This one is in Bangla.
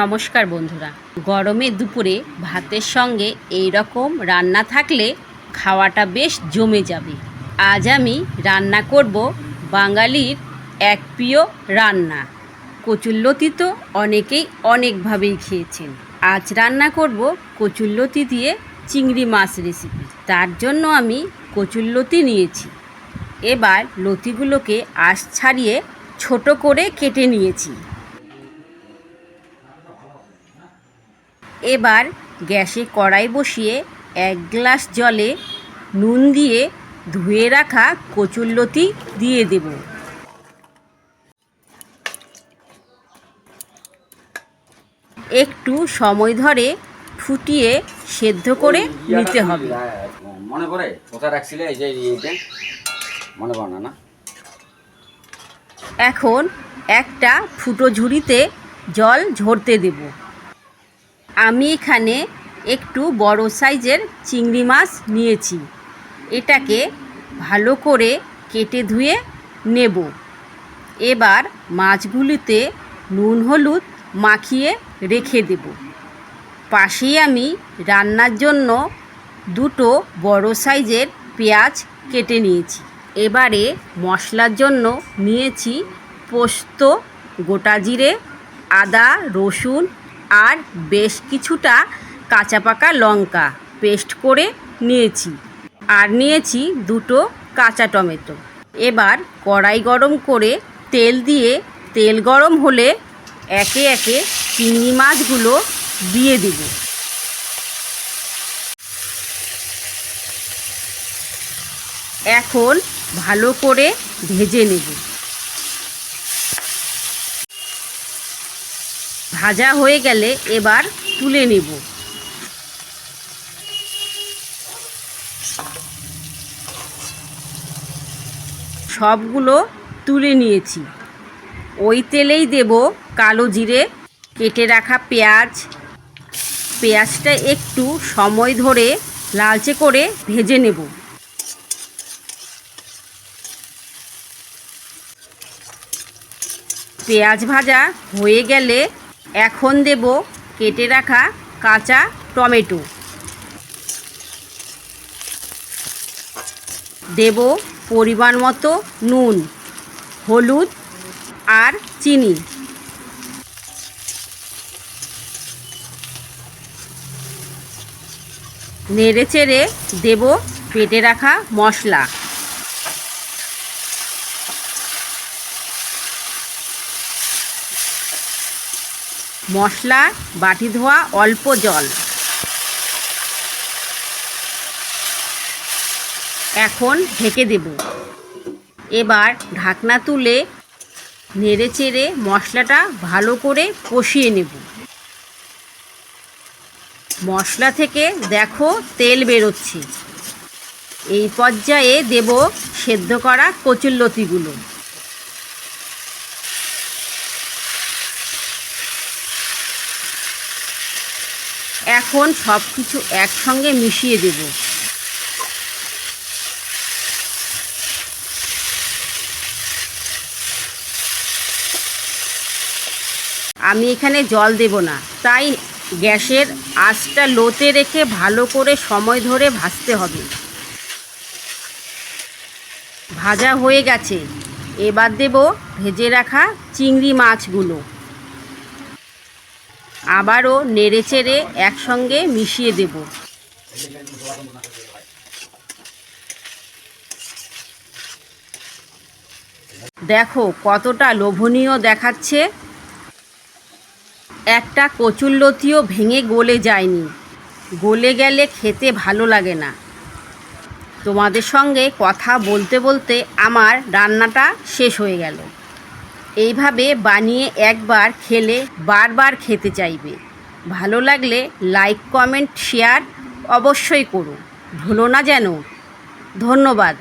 নমস্কার বন্ধুরা। গরমে দুপুরে ভাতের সঙ্গে এই রকম রান্না থাকলে খাওয়াটা বেশ জমে যাবে। আজ আমি রান্না করব বাঙালির এক প্রিয় রান্না। কচুল্লতি তো অনেকেই অনেকভাবেই খেয়েছেন। আজ রান্না করব কচুল্লতি দিয়ে চিংড়ি মাছ রেসিপি তার জন্য আমি কচুল্লতি নিয়েছি। এবার লতিগুলোকে আঁশ ছাড়িয়ে ছোট করে কেটে নিয়েছি। এবার গ্যাসে কড়াই বসিয়ে এক গ্লাস জলে নুন দিয়ে ধুয়ে রাখা কচুরলতি দিয়ে দেব। একটু সময় ধরে ফুটিয়ে সেদ্ধ করে নিতে হবে। মনে পড়ে? কোথায় রাখছিলে? এই যে মনে পড়ে না? এখন একটা ফুটো ঝুড়িতে জল ঝরতে দেব। আমি এখানে একটু বড় সাইজের চিংড়ি মাছ নিয়েছি। এটাকে ভালো করে কেটে ধুয়ে নেব। এবার মাছগুলিতে নুন হলুদ মাখিয়ে রেখে দেব। পাশেই আমি রান্নার জন্য দুটো বড় সাইজের পেঁয়াজ কেটে নিয়েছি। এবারে মশলার জন্য নিয়েছি পোস্ত, গোটা জিরে, আদা, রসুন আর বেশ কিছুটা কাঁচা পাকা লঙ্কা পেস্ট করে নিয়েছি। আর নিয়েছি দুটো কাঁচা টমেটো। এবার কড়াই গরম করে তেল দিয়ে, তেল গরম হলে একে একে চিংড়ি মাছগুলো দিয়ে দেব। এখন ভালো করে ভেজে নেব। ভাজা হয়ে গেলে এবার তুলে নেব। সবগুলো তুলে নিয়েছি। ওই তেলেই দেব কালো জিরে, কেটে রাখা পেঁয়াজ। পেঁয়াজটা একটু সময় ধরে লালচে করে ভেজে নেব। পেঁয়াজ ভাজা হয়ে গেলে এখন দেব কেটে রাখা কাঁচা টমেটো। দেব পরিমাণ মতো নুন, হলুদ আর চিনি। নেড়ে চেড়ে দেব পেটে রাখা মশলা। মশলা, বাটি ধোয়া, অল্প জল। এখন ঢেকে দেব। এবার ঢাকনা তুলে নেড়ে চেড়ে মশলাটা ভালো করে কষিয়ে নেব। মশলা থেকে দেখো তেল বেরোচ্ছে। এই পর্যায়ে দেব সেদ্ধ করা কচুরলতিগুলো এখন সব কিছু একসঙ্গে মিশিয়ে দেব। আমি এখানে জল দেব না, তাই গ্যাসের আঁচটা লোতে রেখে ভালো করে সময় ধরে ভাজতে হবে। ভাজা হয়ে গেছে। এবার দেব ভেজে রাখা চিংড়ি মাছগুলো। আবারও নেড়ে চেড়ে একসঙ্গে মিশিয়ে দেব। দেখো কতটা লোভনীয় দেখাচ্ছে। একটা কচুরলতিও ভেঙে গলে যায়নি। গলে গেলে খেতে ভালো লাগে না। তোমাদের সঙ্গে কথা বলতে বলতে আমার রান্নাটা শেষ হয়ে গেল। এইভাবে বানিয়ে একবার খেলে বারবার খেতে চাইবে। ভালো লাগলে লাইক কমেন্ট শেয়ার অবশ্যই করো ভুলো না যেন। ধন্যবাদ।